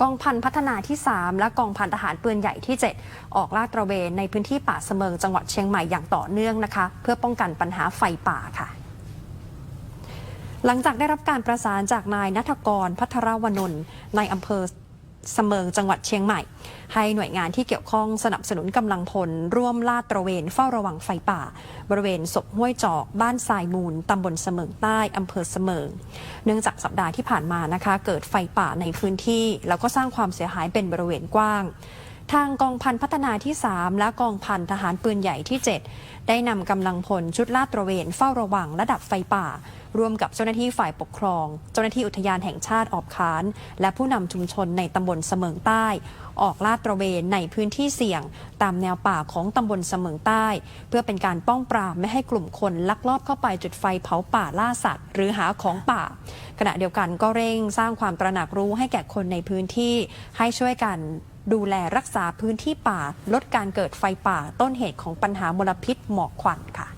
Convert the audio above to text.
กองพันพัฒนาที่ 3 และกองพันทหารปืนใหญ่ที่ 7 ออกลาดตระเวนในพื้นที่ป่าเสมิงจังหวัดเชียงใหม่อย่างต่อเนื่องนะคะ เพื่อป้องกันปัญหาไฟป่าค่ะหลังจากได้รับการประสานจากนายนัทกรพัทรวนนท์ในอำเภอ เสมิงจังหวัดเชียงใหม่ ให้หน่วยงานที่เกี่ยวข้องสนับสนุนกำลังพล ร่วมลาดตระเวนเฝ้าระวังไฟป่า บริเวณศพห้วยจอกบ้านทรายมูลตำบลเสมิงใต้อำเภอเสมิง เนื่องจากสัปดาห์ที่ผ่านมานะคะ เกิดไฟป่าในพื้นที่ แล้วก็สร้างความเสียหายเป็นบริเวณกว้าง ทางกองพันพัฒนาที่ 3 และกองพันทหารปืนใหญ่ที่ 7 ได้นำกำลังพลชุดลาดตระเวนเฝ้าระวังและดับไฟป่า ร่วมกับเจ้าหน้าที่ฝ่ายปกครอง เจ้าหน้าที่อุทยานแห่งชาติออบคาน และผู้นำชุมชนในตำบลเสมิงใต้ ออกลาดตระเวนในพื้นที่เสี่ยง ตามแนวป่าของตำบลเสมิงใต้ เพื่อเป็นการป้องปรามไม่ให้กลุ่มคนลักลอบเข้าไปจุดไฟเผาป่าล่าสัตว์ หรือหาของป่า ขณะเดียวกันก็เร่งสร้างความตระหนักรู้ให้แก่คนในพื้นที่ให้ช่วยกันดูแลรักษาพื้นที่ป่า ลดการเกิดไฟป่าต้นเหตุของปัญหามลพิษหมอกควันค่ะ